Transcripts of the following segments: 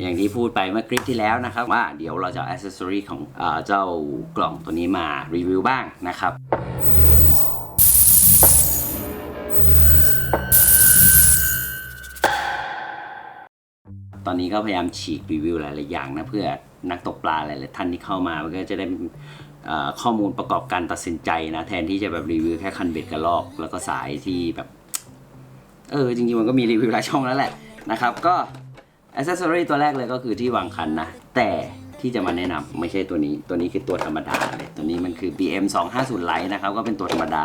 อย่างที่พูดไปเมื่อคลิปที่แล้วนะครับ ว่าเดี๋ยวเราจะอาอ c เซสซอรีของเอเจ้ากล่องตัวนี้มารีวิวบ้างนะครับ ตอนนี้ก็พยายามฉีกรีวิวหลาย ๆ อย่างนะเพื่อนักตกปลาหลาย ๆ ท่านที่เข้ามาก็จะได้ข้อมูลประกอบการตัดสินใจนะแทนที่จะแบบรีวิวแค่คันเบ็ดกระลอก แล้วก็สายที่แบบ เออ จริง ๆ มันก็มีรีวิวหลายช่องแล้วแหละนะครับ ก็ อ c เซสซอรี่ตัวแรกเลยก็คือที่วางคันนะ แต่ที่จะมาแนะนำไม่ใช่ตัวนี้ตัวนี้คือตัวธรรมดาเลยตัวนี้มันคือ BM 250 Lite นะครับ ก็เป็นตัวธรรมดา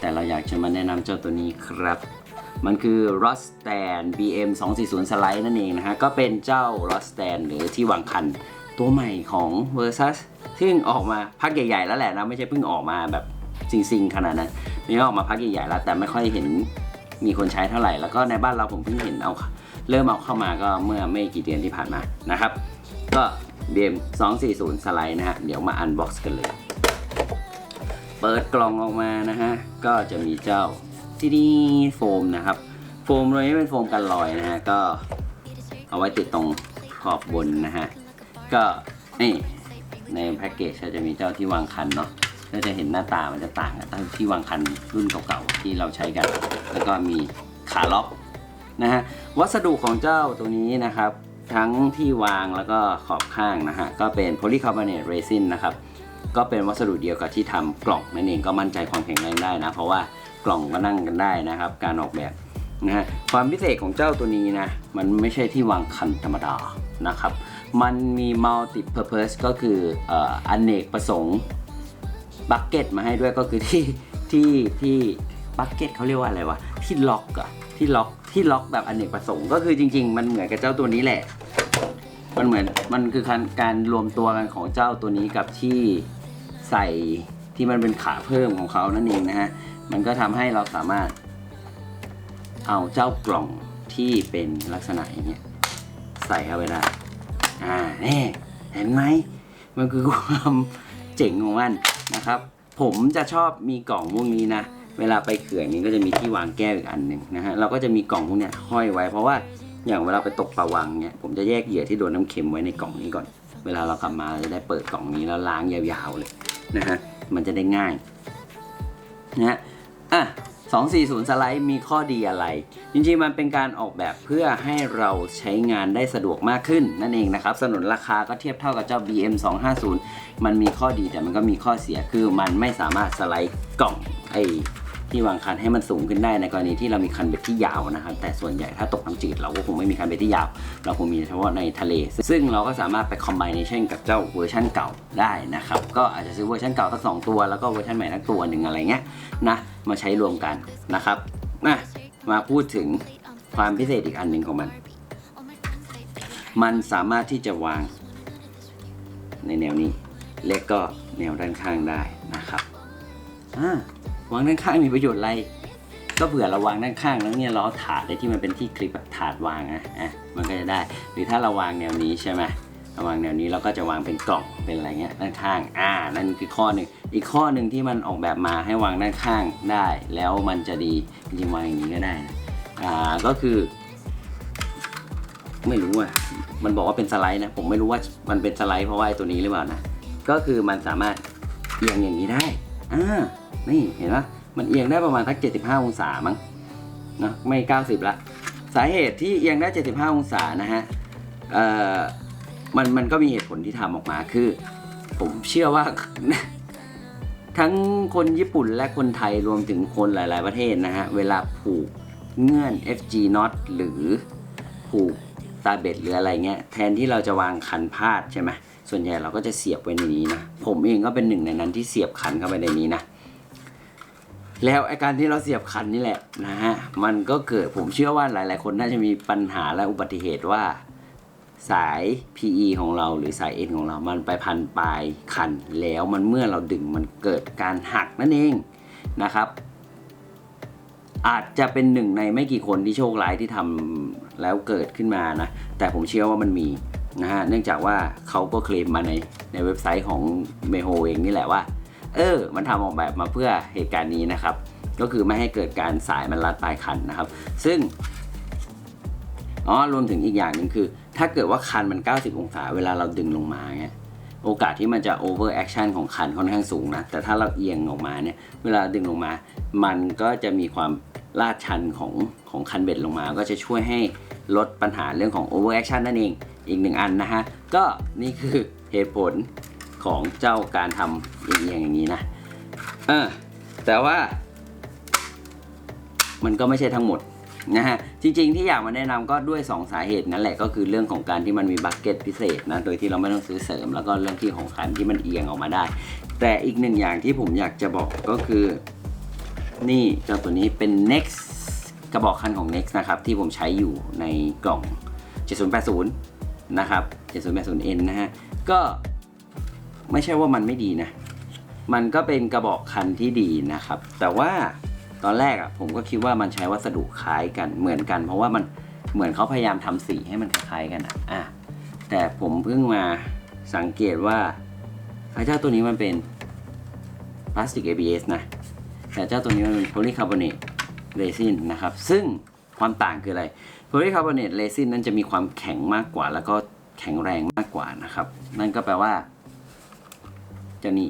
แต่เราอยากจะมาแนะนำเจ้าตัวนี้ครับ มันคือ r o s t a n BM 240 Slide นั่นเองนะฮะ ก็เป็นเจ้า r o s t a n หรือที่วางคันตัวใหม่ของ Versus ซึ่งออกมาพักใหญ่ ๆ แล้วแหละนะ ไม่ใช่เพิ่งออกมาแบบซิงๆขนาดนั้นนี่ออกมาพักใหญ่ๆแล้วแต่ไม่ค่อยเห็นมีคนใช้เท่าไหร่แล้วก็ในบ้านเราผมเพิ่งเห็นเอา เริ่มเอาเข้ามาก็เมื่อไม่กี่เดือนที่ผ่านมานะครับ ก็ BM 240 Slide นะฮะ เดี๋ยวมาอันบ็อกซ์กันเลย เปิดกล่องออกมานะฮะ ก็จะมีเจ้าที่นี่โฟมนะครับ โฟมตัวนี้เป็นโฟมกันรอยนะฮะ ก็เอาไว้ติดตรงขอบบนนะฮะ ก็นี่ในแพ็กเกจจะมีเจ้าที่วางคันเนาะก็จะเห็นหน้าตามันจะต่างกับที่วางคันรุ่นเก่าๆที่เราใช้กัน แล้วก็มีขาล็อก นะฮะวัสดุของเจ้าตัวนี้นะครับ ทั้งที่วางแล้วก็ขอบข้างนะฮะก็เป็นโพลีคาร์บอเนตเรซินนะครับก็เป็นวัสดุเดียวกับที่ทำกล่องนั่นเองก็มั่นใจความแข็งแรงได้นะ เพราะว่ากล่องก็นั่งกันได้นะครับ การออกแบบนะฮะความพิเศษของเจ้าตัวนี้นะมันไม่ใช่ที่วางคันธรรมดานะครับ มันมี multi purpose ก็คืออ่ออเนกประสงค์บักเก็ตมาให้ด้วยก็คือที่ที่ที่บักเก็ตเขาเรียกว่าอะไรวะที่ล็อกอะที่ล็อก ที่ล็อกแบบอเนกประสงค์ก็คือจริง ๆ มันเหมือนกับเจ้าตัวนี้แหละ มันเหมือนมันคือการการรวมตัวกันของเจ้าตัวนี้กับที่ใส่ที่มันเป็นขาเพิ่มของเขานั่นเองนะฮะ มันก็ทำให้เราสามารถเอาเจ้ากล่องที่เป็นลักษณะอย่างเงี้ยใส่เข้าไปได้ อ่านี่เห็นไหม มันคือความเจ๋งของมันนะครับ ผมจะชอบมีกล่องพวกนี้นะ เวลาไปเขื่อนนี้ก็จะมีที่วางแก้วอีกอันหนึ่งนะฮะเราก็จะมีกล่องพวกเนี้ยห้อยไว้ เพราะว่าอย่างเวลาไปตกปลาวังเนี่ยผมจะแยกเหยื่อที่โดนน้ำเค็มไว้ในกล่องนี้ก่อน เวลาเรากลับมาเราจะได้เปิดกล่องนี้แล้วล้างยาวๆเลยนะฮะมันจะได้ง่ายนะฮะอะ240 สไลด์มีข้อดีอะไร จริงๆ มันเป็นการออกแบบเพื่อให้เราใช้งานได้สะดวกมากขึ้นนั่นเองนะครับ สนุนราคาก็เทียบเท่ากับเจ้า BM 250มันมีข้อดีแต่มันก็มีข้อเสียคือมันไม่สามารถสไลด์กล่องไอ ที่วางคันให้มันสูงขึ้นได้ในกรณีที่เรามีคันเบ็ดที่ยาวนะครับ แต่ส่วนใหญ่ถ้าตกน้ำจืดเราก็คงไม่มีคันเบ็ดที่ยาว เราคงมีเฉพาะในทะเล ซึ่งเราก็สามารถไปคอมไบเนชันกับเจ้าเวอร์ชันเก่าได้นะครับ ก็อาจจะซื้อเวอร์ชันเก่าสักสองตัว แล้วก็เวอร์ชันใหม่สักตัวหนึ่งอะไรเงี้ยนะมาใช้รวมกันนะครับมามาพูดถึงความพิเศษอีกอันหนึ่งของมัน มันสามารถที่จะวางในแนวนี้ เล็กก็แนวด้านข้างได้นะครับอ่า วางด้านข้างมีประโยชน์อะไร ก็เผื่อเราวางด้านข้างแล้วเนี่ยล้อถาดเลยที่มันเป็นที่คลิปถาดวางอะอะมันก็จะได้ หรือถ้าเราวางแนวนี้ใช่ไหมเราวางแนวนี้เราก็จะวางเป็นกล่องเป็นอะไรเงี้ยด้านข้าง อ่า นั่นคือข้อหนึ่งอีกข้อหนึ่งที่มันออกแบบมาให้วางด้านข้างได้ แล้วมันจะดีจริงวางอย่างนี้ก็ได้นะอ่าก็คือ ไม่รู้อะมันบอกว่าเป็นสไลด์นะ ผมไม่รู้ว่ามันเป็นสไลด์เพราะว่าไอ้ตัวนี้หรือเปล่านะก็คือมันสามารถเอียงอย่างนี้ได้อ่า นี่เห็นไหมมันเอียงได้ประมาณสัก 75 องศามั้งนะไม่ 90 ละ สาเหตุที่เอียงได้ 75 องศานะฮะเอ่อมันมันก็มีเหตุผลที่ทำออกมาคือ ผมเชื่อว่า ทั้งคนญี่ปุ่นและคนไทยรวมถึงคนหลาย ๆ ประเทศนะฮะ เวลาผูกเงื่อน FG knot หรือผูกตาเบ็ดหรืออะไรเงี้ยแทนที่เราจะวางคันพาดใช่ไหมส่วนใหญ่เราก็จะเสียบไว้ในนี้นะ ผมเองก็เป็นหนึ่งในนั้นที่เสียบคันเข้าไปในนี้นะ แล้วไอการที่เราเสียบคันนี่แหละนะฮะมันก็เกิดผมเชื่อว่าหลาย ๆ คนน่าจะมีปัญหาและอุบัติเหตุว่า สาย PE ของเราหรือสาย N ของเรา มันไปพันปลายคันแล้วมันเมื่อเราดึงมันเกิดการหักนั่นเองนะครับ อาจจะเป็นหนึ่งในไม่กี่คนที่โชคร้ายที่ทำแล้วเกิดขึ้นมานะ แต่ผมเชื่อว่ามันมีนะฮะเนื่องจากว่าเขาก็เคลมมาในในเว็บไซต์ของเมโฮเองนี่แหละว่า เออ มันทำออกแบบมาเพื่อเหตุการณ์นี้นะครับ ก็คือไม่ให้เกิดการสายมันรัดปลายคันนะครับ ซึ่งอ๋อรวมถึงอีกอย่างหนึ่งคือ ถ้าเกิดว่าคันมัน 90 องศา เวลาเราดึงลงมาเงี้ยโอกาสที่มันจะ over action ของคันค่อนข้างสูงนะ แต่ถ้าเราเอียงออกมาเนี่ย เวลาดึงลงมา มันก็จะมีความลาดชันของของคันเบ็ดลงมา ก็จะช่วยให้ลดปัญหาเรื่องของ over action นั่นเอง อีกหนึ่งอันนะฮะ ก็นี่คือเหตุผล ของเจ้าการทำเอียงๆอย่างนี้นะเออแต่ว่า มันก็ไม่ใช่ทั้งหมดนะฮะจริงๆที่อยากมาแนะนำก็ด้วย 2 สาเหตุนั่นแหละก็คือเรื่องของการที่มันมีบัคเก็ตพิเศษนะโดยที่เราไม่ต้องซื้อเสริม แล้วก็เรื่องที่ของคันที่มันเอียงออกมาได้ แต่อีกหนึ่งอย่างที่ผมอยากจะบอกก็คือ นี่เจ้าตัวนี้เป็น next กระบอกคันของ next นะครับที่ผมใช้อยู่ในกล่อง 7080 นะครับ 7080N นะฮะก็ ไม่ใช่ว่ามันไม่ดีนะ มันก็เป็นกระบอกคันที่ดีนะครับ แต่ว่าตอนแรกอะ่ะผมก็คิดว่ามันใช้วัสดุคล้ายกันเหมือนกัน เพราะว่ามันเหมือนเขาพยายามทำสีให้มันคล้ายๆกันอะอะแต่ผมเพิ่งมาสังเกตว่าไอ้เจ้าตัวนี้มันเป็นพลาสติก ABS นะ แต่เจ้าตัวนี้มันเป็นโพลีคาร์บอเนตเรซินนะครับ ซึ่งความต่างคืออะไรโพลีคาร์บอเนตเรซินนั้นจะมีความแข็งมากกว่า แล้วก็แข็งแรงมากกว่านะครับ นั่นก็แปลว่า เจ้านี้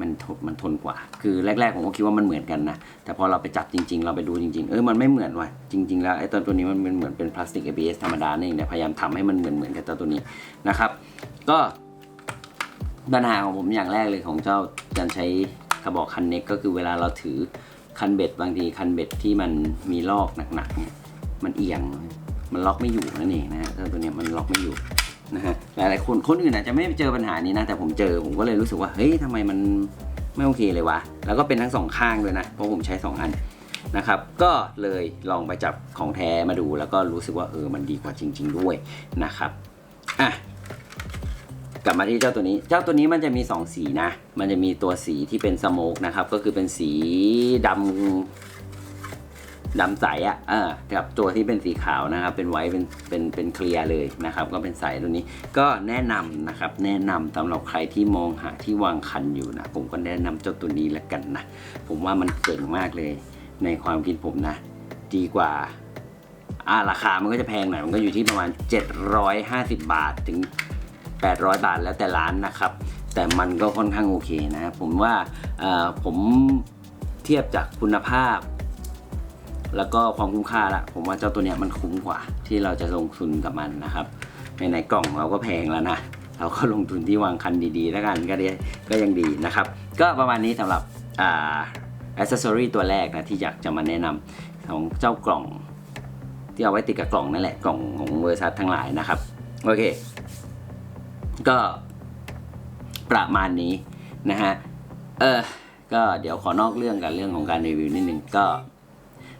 มันทนมันทนกว่า คือแรก ๆ ผมก็คิดว่ามันเหมือนกันนะ แต่พอเราไปจับจริง ๆ เราไปดูจริง ๆ เออ มันไม่เหมือนว่ะ จริง ๆ แล้วไอ้ตัวตัวนี้มันเป็นเหมือนเป็นพลาสติก ABS ธรรมดานี่เองแต่พยายามทำให้มันเหมือนเหมือนกับตัวตัวนี้นะครับ ก็ปัญหาของผมอย่างแรกเลยของเจ้าการใช้กระบอกคันเน็กก็คือเวลาเราถือคันเบ็ดบางทีคันเบ็ดที่มันมีลอกหนักๆเนี่ย มันเอียง มันล็อกไม่อยู่นั่นเองนะฮะเจ้าตัวนี้มันล็อกไม่อยู่ นะฮะหลายๆคนคนอื่นอาจจะไม่เจอปัญหานี้นะ แต่ผมเจอผมก็เลยรู้สึกว่าเฮ้ยทำไมมันไม่โอเคเลยวะ แล้วก็เป็นทั้งสองข้างด้วยนะเพราะผมใช้ 2 อันนะครับ ก็เลยลองไปจับของแท้มาดูแล้วก็รู้สึกว่าเออมันดีกว่าจริง ๆ ด้วยนะครับอะกลับมาที่เจ้าตัวนี้ เจ้าตัวนี้มันจะมี 2 สีนะ มันจะมีตัวสีที่เป็นสโมกนะครับ ก็คือเป็นสีดำ ดำใสอะ่ะกับตัวที่เป็นสีขาวนะครับ เป็นไว้เป็นเป็นเป็นเคลียร์เลยนะครับ ก็เป็นใสตัวนี้ ก็แนะนำนะครับ แนะนำสำหรับใครที่มองหาที่วางคันอยู่นะ ผมก็แนะนำเจ้าตัวนี้ละกันนะ ผมว่ามันเจ๋งมากเลยในความคิดผมนะ ดีกว่าอ่าราคามันก็จะแพงหน่อย มันก็อยู่ที่ประมาณ 750 บาทถึง 800 บาทแล้วแต่ร้านนะครับ แต่มันก็ค่อนข้างโอเคนะ ผมว่าอ่อผมเทียบจากคุณภาพ แล้วก็ความคุ้มค่าละผมว่าเจ้าตัวเนี้ยมันคุ้มกว่า ที่เราจะลงทุนกับมันนะครับในในกล่องเราก็แพงแล้วนะเราก็ลงทุนที่วางคันดีๆ แล้วกันก็ไดีก็ยังดีนะครับ ก็ประมาณนี้สำหรับอ่าอ c เซสซอรีตัวแรกนะที่อยากจะมาแนะนำของเจ้ากล่อง ที่เอาไว้ติดกับกล่องนั่นแหละกล่องของเวอร์ซัสทั้งหลายนะครับ โอเค ก็ประมาณนี้นะฮะเออก็เดี๋ยวขอนอกเรื่องกับเรื่องของการรีวิวนิดนึงก็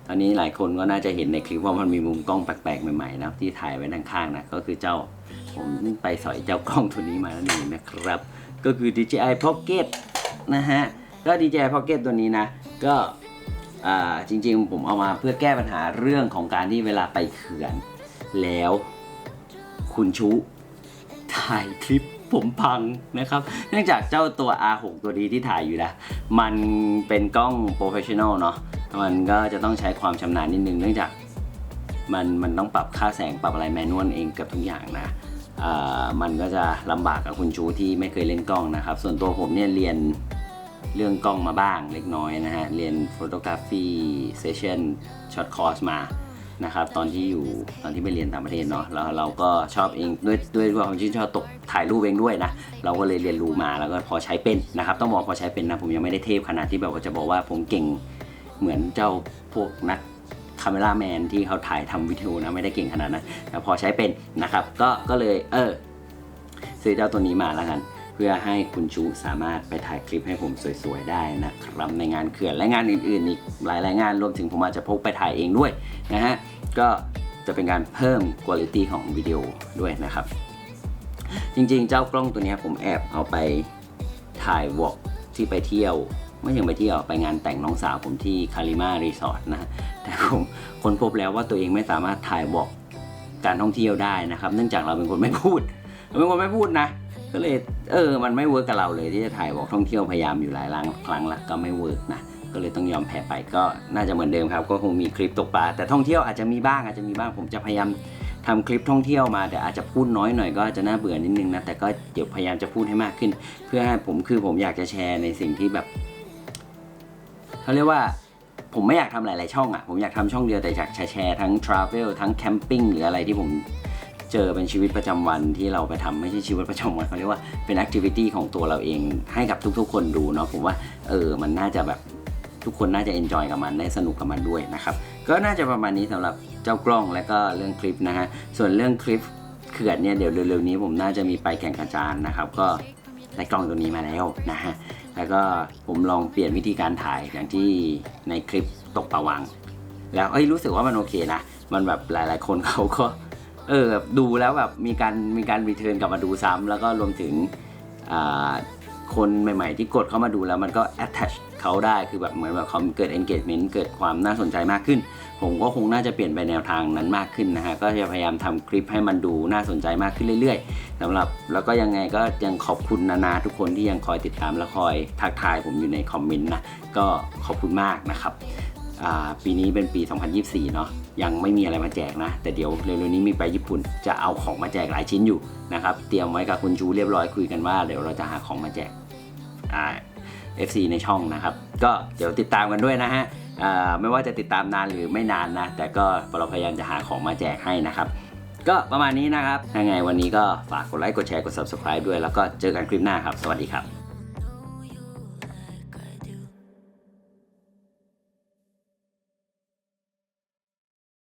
อันนี้หลายคนก็น่าจะเห็นในคลิปว่ามันมีมุมกล้องแปลกๆใหม่ๆนะที่ถ่ายไว้ด้านข้างนะก็คือเจ้าผมไปสอยเจ้ากล้องตัวนี้มานั่นเองนะครับ ก็คือ DJI Pocket นะฮะก็ DJI Pocket ตัวนี้นะ ก็อ่าจริงๆผมเอามาเพื่อแก้ปัญหาเรื่องของการที่เวลาไปเขื่อน แล้วคุณชูถ่ายคลิปผมพังนะครับ เนื่องจากเจ้าตัว R6 ตัวนี้ที่ถ่ายอยู่นะ มันเป็นกล้องโปรเฟชชั่นอลเนาะ มันก็จะต้องใช้ความชำนาญนิดนึง เนื่องจากมันมันต้องปรับค่าแสงปรับอะไรแมนนวลเองเกับทุกอย่างนะมันก็จะลำบากกับคุณชูที่ไม่เคยเล่นกล้องนะครับ ส่วนตัวผมเนี่ยเรียนเรื่องกล้องมาบ้างเล็กน้อยนะฮะ เรียน photography session short course มานะครับตอนที่อยู่ตอนที่ไปเรียนต่างประเทศเนาะแล้วเราก็ชอบเองด้วยด้วยความชื่นชอบตกถ่ายรูปเองด้วยนะเราก็เลยเรียนรู้มาแล้วก็พอใช้เป็นนะครับ ต้องบอกพอใช้เป็นนะผมยังไม่ได้เทพขนาดที่แบบว่าจะบอกว่าผมเก่ง เหมือนเจ้าพวกนักคาเมราแมนที่เขาถ่ายทำวิดีโอนะไม่ได้เก่งขนาดนั้นแต่พอใช้เป็นนะครับก็ก็เลยเออซื้อเจ้าตัวนี้มาแล้วกัน เพื่อให้คุณชูสามารถไปถ่ายคลิปให้ผมสวยๆได้นะครับในงานเขื่อนและงานอื่นๆอีกหลายๆงานรวมถึงผมอาจจะพกไปถ่ายเองด้วยนะฮะก็จะเป็นการเพิ่มคุณภาพของวิดีโอด้วยนะครับ จริงๆ เจ้ากล้องตัวนี้ผมแอบเอาไปถ่ายวอล์กที่ไปเที่ยว ไม่ยังไปเที่ยวไปงานแต่งน้องสาวผมที่คาริมารีสอร์ทนะแต่ผมค้นพบแล้วว่าตัวเองไม่สามารถถ่ายวอกการท่องเที่ยวได้นะครับ เนื่องจากเราเป็นคนไม่พูดเราเป็นคนไม่พูดนะก็เลยเออ มันไม่เวิร์กกับเราเลยที่จะถ่ายวอกท่องเที่ยวพยายามอยู่หลายครั้งล้วก็ไม่เวิร์กนะก็เลยต้องยอมแพ้ไปก็น่าจะเหมือนเดิมครับ ก็คงมีคลิปตกปลาแต่ท่องเที่ยวอาจจะมีบ้างอาจจะมีบ้างผมจะพยายามทำคลิปท่องเที่ยวมาแต่อาจจะพูดน้อยหน่อยก็จจะน่าเบื่อนิดนึงนะแต่ก็เดี๋ยวพยายามจะพูดให้มากขึ้น เพื่อให้ผมคือผมอยากจะแชร์ในสิ่งที่แบบ เขาเรียกว่าผมไม่อยากทำหลาย ๆ ช่องอะ่ะ ผมอยากทำช่องเดียวแต่อยากแชร์ทั้งทราเวลทั้งแคมปิ้งหรืออะไรที่ผมเจอเป็นชีวิตประจำวันที่เราไปทำไม่ใช่ชีวิตประจำวันเขาเรียกว่าเป็นแอคทิวิตี้ของตัวเราเองให้กับทุก ๆ คนดูเนาะผมว่าเออมันน่าจะแบบทุกคนน่าจะเอนจอยกับมันได้สนุกกับมันด้วยนะครับก็น่าจะประมาณนี้สำหรับเจ้ากล้องและก็เรื่องคลิปนะฮะส่วนเรื่องคลิปเขื่อนเนี่ยเดี๋ยวเร็วๆนี้ผมน่าจะมีไปแข่งกระจานนะครับ ก็ได้กล้องตัวนี้มาแล้วนะฮะ แล้วก็ผมลองเปลี่ยนวิธีการถ่ายอย่างที่ในคลิปตกปลาวัง แล้วเอ้ยรู้สึกว่ามันโอเคนะ มันแบบหลาย ๆ คนเขาก็เออแบบดูแล้วแบบมีการมีการรีเทิร์นกลับมาดูซ้ำแล้วก็รวมถึงอ่า คนใหม่ ๆ ที่กดเข้ามาดูแล้วมันก็ attach เขาได้คือแบบเหมือนแบบเขาเกิด engagement เกิดความน่าสนใจมากขึ้น ผมก็คงน่าจะเปลี่ยนไปแนวทางนั้นมากขึ้นนะฮะก็จะพยายามทำคลิปให้มันดูน่าสนใจมากขึ้นเรื่อยๆสำหรับแล้วก็ยังไงก็ยังขอบคุณนานาทุกคนที่ยังคอยติดตามและคอยทักทายผมอยู่ในคอมเมนต์นะก็ขอบคุณมากนะครับปีนี้เป็นปี 2024 เนาะยังไม่มีอะไรมาแจกนะ แต่เดี๋ยวเร็วๆนี้มีไปญี่ปุ่นจะเอาของมาแจกหลายชิ้นอยู่ นะครับ เตรียมไว้กับคุณจูเรียบร้อยคุยกันว่าเดี๋ยวเราจะหาของมาแจกอ่า FC ในช่องนะครับ ก็เดี๋ยวติดตามกันด้วยนะฮะอ่าไม่ว่าจะติดตามนานหรือไม่นานนะ แต่ก็เราพยายามจะหาของมาแจกให้นะครับ ก็ประมาณนี้นะครับยังไงวันนี้ก็ฝากกดไลค์กดแชร์กด subscribe ด้วย แล้วก็เจอกันคลิปหน้าครับ สวัสดีครับ